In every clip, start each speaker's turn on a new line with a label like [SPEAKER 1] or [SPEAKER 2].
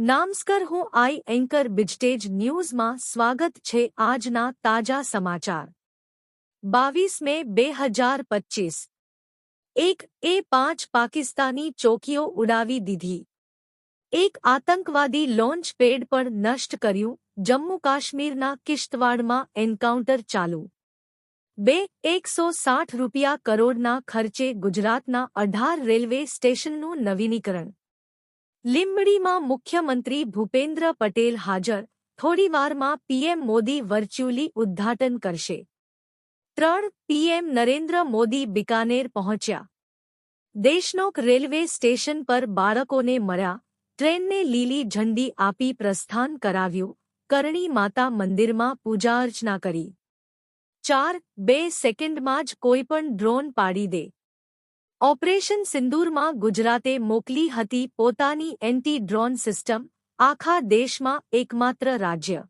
[SPEAKER 1] નામસ્કર હું આઈ એન્કર બિજટેજ ન્યૂઝમાં સ્વાગત છે આજના તાજા સમાચાર. બાવીસ મે બે હજાર પચ્ચીસ એક એ પાંચ પાકિસ્તાની ચોકીઓ ઉડાવી દીધી. એક આતંકવાદી લોન્ચ પેડ પણ નષ્ટ કર્યું જમ્મુ કાશ્મીરના કિશ્તવાડમાં એન્કાઉન્ટર ચાલુ. બે એકસો સાઠ રૂપિયા કરોડના ખર્ચે ગુજરાતના અઢાર રેલવે સ્ટેશનનું નવીનીકરણ. લીંબડીમાં મુખ્યમંત્રી ભૂપેન્દ્ર પટેલ હાજર. થોડીવારમાં પીએમ મોદી વર્ચ્યુઅલી ઉદ્ઘાટન કરશે. ત્રણ પીએમ નરેન્દ્ર મોદી બિકાનેર પહોંચ્યા. દેશનોક રેલવે સ્ટેશન પર બાળકોને મળ્યા. ટ્રેનને લીલી ઝંડી આપી પ્રસ્થાન કરાવ્યું. કરણી માતા મંદિરમાં પૂજા અર્ચના કરી. ચાર બે સેકન્ડમાં જ કોઈપણ ડ્રોન પાડી દે. ઓપરેશન સિંદૂરમાં ગુજરાતે મોકલી હતી પોતાની એન્ટી ડ્રોન સિસ્ટમ, આખા દેશમાં એકમાત્ર રાજ્ય.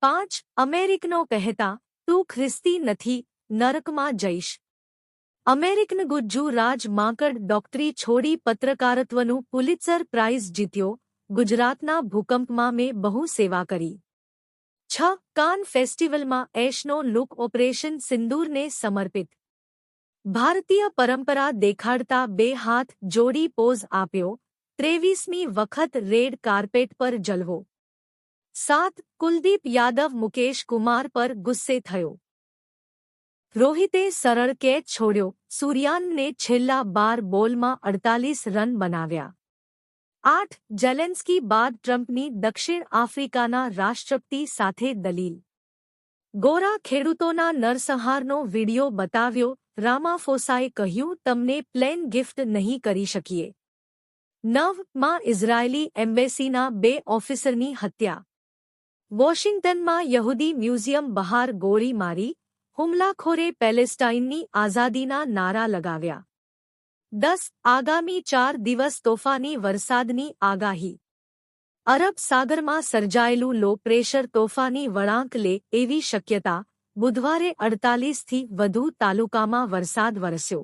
[SPEAKER 1] પાંચ, અમેરિકનો કહેતા, તું ખ્રિસ્તી નથી, નરકમાં જઈશ. અમેરિકન ગુજ્જુ રાજ માંકડ ડોક્ટરી છોડી પત્રકારત્વનું પુલિત્સર પ્રાઇઝ જીત્યો, ગુજરાતના ભૂકંપમાં મેં બહુ સેવા કરી. છ, કાન ફેસ્ટિવલમાં એશનો લુક ઓપરેશન સિંદૂરને સમર્પિત. ભારતીય પરંપરા દેખાડતા બે હાથ જોડી પોઝ આપ્યો ત્રેવીસમી વખત રેડ કાર્પેટ પર જલવો સાત કુલદીપ યાદવ મુકેશ કુમાર પર ગુસ્સે થયો રોહિતે સરળ કેચ છોડ્યો સૂર્યાનને છેલ્લા બાર બોલમાં અડતાલીસ રન બનાવ્યા આઠ જેલેન્સ્કી બાદ ટ્રમ્પની દક્ષિણ આફ્રિકાના રાષ્ટ્રપતિ સાથે દલીલ ગોરા ખેડૂતોના નરસંહારનો વીડિયો બતાવ્યો રામાફોસાએ કહ્યું, તમને પ્લેન ગિફ્ટ નહીં કરી શકીએ. નવમાં ઇઝરાયેલી એમ્બેસીના બે ઓફિસરની હત્યા. વોશિંગ્ટનમાં યહૂદી મ્યુઝિયમ બહાર ગોળી મારી, હુમલાખોરે પેલેસ્ટાઇનની આઝાદીના નારા લગાવ્યા. દસ, આગામી ચાર દિવસ તોફાની વરસાદની આગાહી. અરબ સાગરમાં સર્જાયેલું લો પ્રેશર તોફાની વળાંક લે એવી શક્યતા બુધવારે અડતાલીસથી વધુ તાલુકામાં વરસાદ વરસ્યો.